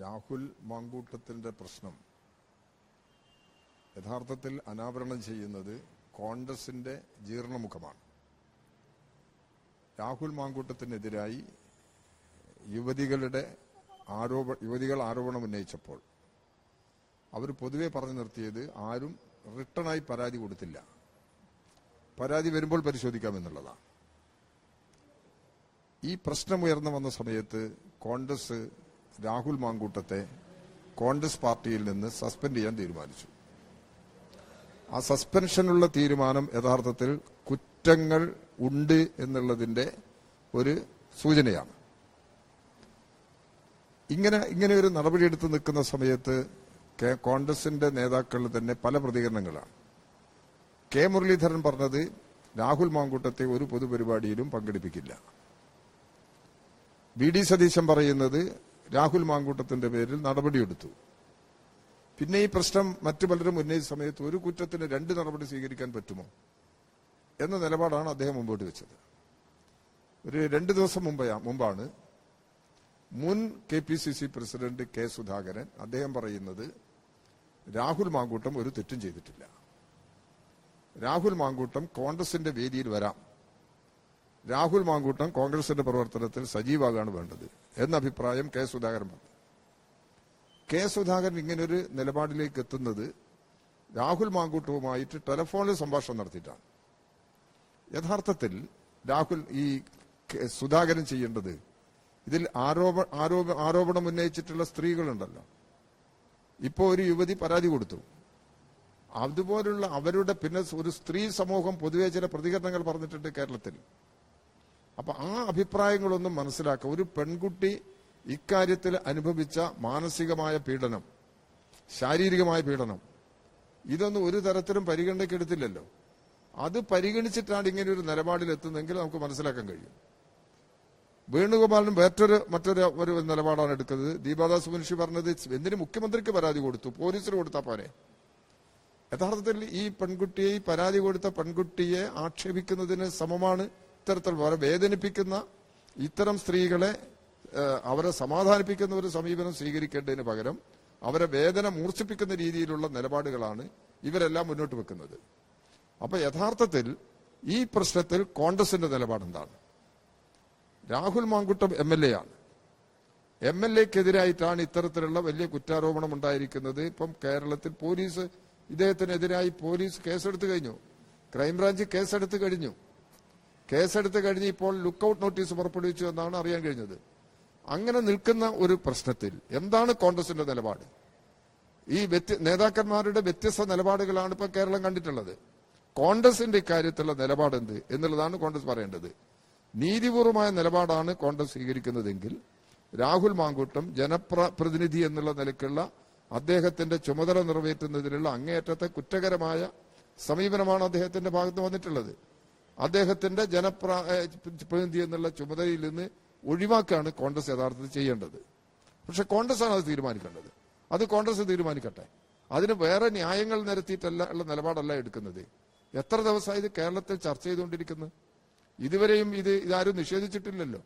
രാഹുൽ മാങ്കൂട്ടത്തിന്റെ പ്രശ്നം. യഥാർത്ഥത്തിൽ അനാവരണം ചെയ്യുന്നത് കോൺഗ്രസിന്റെ ജീർണമുഖമാണ്. രാഹുൽ മാങ്കൂട്ടത്തിനെതിരായി യുവതികളുടെ ആരോപ യുവതികൾ ആരോപണം ഉന്നയിച്ചപ്പോൾ അവർ പൊതുവെ പറഞ്ഞു നിർത്തിയത് ആരും റിട്ടേണായി പരാതി കൊടുത്തില്ല. പരാതി വരുമ്പോൾ പരിശോധിക്കാമെന്നുള്ളതാണ് ഈ പ്രശ്നം ഉയർന്നു വന്ന സമയത്ത് കോൺഗ്രസ് രാഹുൽ മാങ്കൂട്ടത്തെ കോൺഗ്രസ് പാർട്ടിയിൽ നിന്ന് സസ്പെൻഡ് ചെയ്യാൻ തീരുമാനിച്ചു. ആ സസ്പെൻഷനുള്ള തീരുമാനം യഥാർത്ഥത്തിൽ കുറ്റങ്ങൾ ഉണ്ട് എന്നുള്ളതിന്റെ ഒരു സൂചനയാണ്. ഇങ്ങനെ ഇങ്ങനെ ഒരു നടപടിയെടുത്ത് നിൽക്കുന്ന സമയത്ത് കോൺഗ്രസിന്റെ നേതാക്കൾ തന്നെ പല പ്രതികരണങ്ങളാണ്. കെ മുരളീധരൻ പറഞ്ഞത് രാഹുൽ മാങ്കൂട്ടത്തെ ഒരു പൊതുപരിപാടിയിലും പങ്കെടുപ്പിക്കില്ല. ബി ഡി സതീശൻ പറയുന്നത് രാഹുൽ മാങ്കൂട്ടത്തിന്റെ പേരിൽ നടപടിയെടുത്തു. പിന്നെ ഈ പ്രശ്നം മറ്റു പലരും ഉന്നയിച്ച സമയത്ത് ഒരു കുറ്റത്തിന് രണ്ട് നടപടി സ്വീകരിക്കാൻ പറ്റുമോ എന്ന നിലപാടാണ് അദ്ദേഹം മുമ്പോട്ട് വെച്ചത്. ഒരു രണ്ട് ദിവസം മുമ്പ് മുമ്പാണ് മുൻ K P C C president K Sudhakaran അദ്ദേഹം പറയുന്നത് രാഹുൽ മാങ്കൂട്ടം ഒരു തെറ്റും ചെയ്തിട്ടില്ല. രാഹുൽ മാങ്കൂട്ടം കോൺഗ്രസിന്റെ വേദിയിൽ വരാം. രാഹുൽ മാങ്കൂട്ടം കോൺഗ്രസിന്റെ പ്രവർത്തനത്തിൽ സജീവാകാണ് വേണ്ടത്. എന്ന അഭിപ്രായം കെ സുധാകരൻ പറഞ്ഞു കെ സുധാകരൻ ഇങ്ങനൊരു നിലപാടിലേക്ക് എത്തുന്നത് രാഹുൽ മാങ്കൂട്ടവുമായിട്ട് ടെലഫോണിൽ സംഭാഷണം നടത്തിയിട്ടാണ്. യഥാർത്ഥത്തിൽ രാഹുൽ ഈ സുധാകരൻ ചെയ്യേണ്ടത് ഇതിൽ ആരോപ ആരോപ ആരോപണം ഉന്നയിച്ചിട്ടുള്ള സ്ത്രീകളുണ്ടല്ലോ. ഇപ്പോൾ ഒരു യുവതി പരാതി കൊടുത്തു. അതുപോലുള്ള അവരുടെ പിന്നെ ഒരു സ്ത്രീ സമൂഹം പൊതുവെ ചില പ്രതികരണങ്ങൾ പറഞ്ഞിട്ടുണ്ട് കേരളത്തിൽ. അപ്പൊ ആ അഭിപ്രായങ്ങളൊന്നും മനസ്സിലാക്കുക ഒരു പെൺകുട്ടി ഇക്കാര്യത്തിൽ അനുഭവിച്ച മാനസികമായ പീഡനം ശാരീരികമായ പീഡനം ഇതൊന്നും ഒരു തരത്തിലും പരിഗണനയ്ക്കെടുത്തില്ലല്ലോ. അത് പരിഗണിച്ചിട്ടാണ് ഇങ്ങനെ ഒരു നിലപാടിൽ എത്തുന്നതെങ്കിൽ നമുക്ക് മനസ്സിലാക്കാൻ കഴിയും. വേണുഗോപാലൻ വേറൊരു മറ്റൊരു ഒരു നിലപാടാണ് എടുക്കുന്നത്. ദീപാദാസ് മുൻഷി പറഞ്ഞത് എന്തിന് മുഖ്യമന്ത്രിക്ക് പരാതി കൊടുത്തു? പോലീസിന് കൊടുത്താ പോരെ. യഥാർത്ഥത്തിൽ ഈ പെൺകുട്ടിയെ ഈ പരാതി കൊടുത്ത പെൺകുട്ടിയെ ആക്ഷേപിക്കുന്നതിന് സമമാണ് ഇത്തരത്തിൽ വളരെ വേദനിപ്പിക്കുന്ന ഇത്തരം സ്ത്രീകളെ അവരെ സമാധാനിപ്പിക്കുന്ന ഒരു സമീപനം സ്വീകരിക്കേണ്ടതിന് പകരം അവരെ വേദന മൂർച്ഛിപ്പിക്കുന്ന രീതിയിലുള്ള നിലപാടുകളാണ് ഇവരെല്ലാം മുന്നോട്ട് വെക്കുന്നത്. അപ്പൊ യഥാർത്ഥത്തിൽ ഈ പ്രശ്നത്തിൽ കോൺഗ്രസിന്റെ നിലപാടെന്താണ് Rahul Mankuttam M L A ആണ്. എം എൽ എക്കെതിരായിട്ടാണ് ഇത്തരത്തിലുള്ള വലിയ കുറ്റാരോപണം ഉണ്ടായിരിക്കുന്നത്. ഇപ്പം കേരളത്തിൽ പോലീസ് ഇദ്ദേഹത്തിനെതിരായി പോലീസ് കേസെടുത്തു കഴിഞ്ഞു. ക്രൈംബ്രാഞ്ച് കേസെടുത്തു കഴിഞ്ഞു. കേസെടുത്ത് കഴിഞ്ഞ് ഇപ്പോൾ ലുക്കൌട്ട് നോട്ടീസ് പുറപ്പെടുവിച്ചു എന്നാണ് അറിയാൻ കഴിഞ്ഞത്. അങ്ങനെ നിൽക്കുന്ന ഒരു പ്രശ്നത്തിൽ എന്താണ് കോൺഗ്രസിന്റെ നിലപാട്? ഈ വ്യത്യ നേതാക്കന്മാരുടെ വ്യത്യസ്ത നിലപാടുകളാണ് ഇപ്പൊ കേരളം കണ്ടിട്ടുള്ളത്. കോൺഗ്രസിന്റെ ഇക്കാര്യത്തിലുള്ള നിലപാട് എന്ത് എന്നുള്ളതാണ് കോൺഗ്രസ് പറയേണ്ടത്. നീതിപൂർവമായ നിലപാടാണ് കോൺഗ്രസ് സ്വീകരിക്കുന്നതെങ്കിൽ രാഹുൽ മാങ്കൂട്ടം ജനപ്രതിനിധി എന്നുള്ള നിലയ്ക്കുള്ള അദ്ദേഹത്തിന്റെ ചുമതല നിറവേറ്റുന്നതിനുള്ള അങ്ങേയറ്റത്തെ കുറ്റകരമായ സമീപനമാണ് അദ്ദേഹത്തിന്റെ ഭാഗത്ത് വന്നിട്ടുള്ളത്. അദ്ദേഹത്തിന്റെ ജനപ്രതിനിധി എന്നുള്ള ചുമതലയിൽ നിന്ന് ഒഴിവാക്കാണ് കോൺഗ്രസ് യഥാർത്ഥത്തിൽ ചെയ്യേണ്ടത്. പക്ഷെ കോൺഗ്രസ് ആണ് അത് തീരുമാനിക്കേണ്ടത്. അത് കോൺഗ്രസ് തീരുമാനിക്കട്ടെ. അതിന് വേറെ ന്യായങ്ങൾ നിരത്തിയിട്ടല്ല ഉള്ള നിലപാടല്ല എടുക്കുന്നത്. എത്ര ദിവസമായി ഇത് കേരളത്തിൽ ചർച്ച ചെയ്തുകൊണ്ടിരിക്കുന്നു? ഇതുവരെയും ഇത് ഇതാരും നിഷേധിച്ചിട്ടില്ലല്ലോ.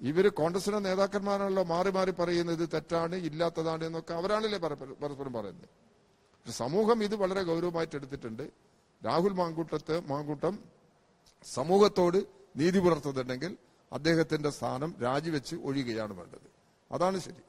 ഇവർ കോൺഗ്രസിന്റെ നേതാക്കന്മാരാണല്ലോ മാറി മാറി പറയുന്നത് തെറ്റാണ് ഇല്ലാത്തതാണ് എന്നൊക്കെ അവരാണല്ലേ പരസ്പരം പറയുന്നത്. സമൂഹം ഇത് വളരെ ഗൗരവമായിട്ട് എടുത്തിട്ടുണ്ട്. രാഹുൽ മാങ്കൂട്ടത്ത് മാങ്കൂട്ടം സമൂഹത്തോട് നീതി പുലർത്തുന്നുണ്ടെങ്കിൽ അദ്ദേഹത്തിന്റെ സ്ഥാനം രാജിവെച്ച് ഒഴിയുകയാണ് വേണ്ടത്. അതാണ് ശരി.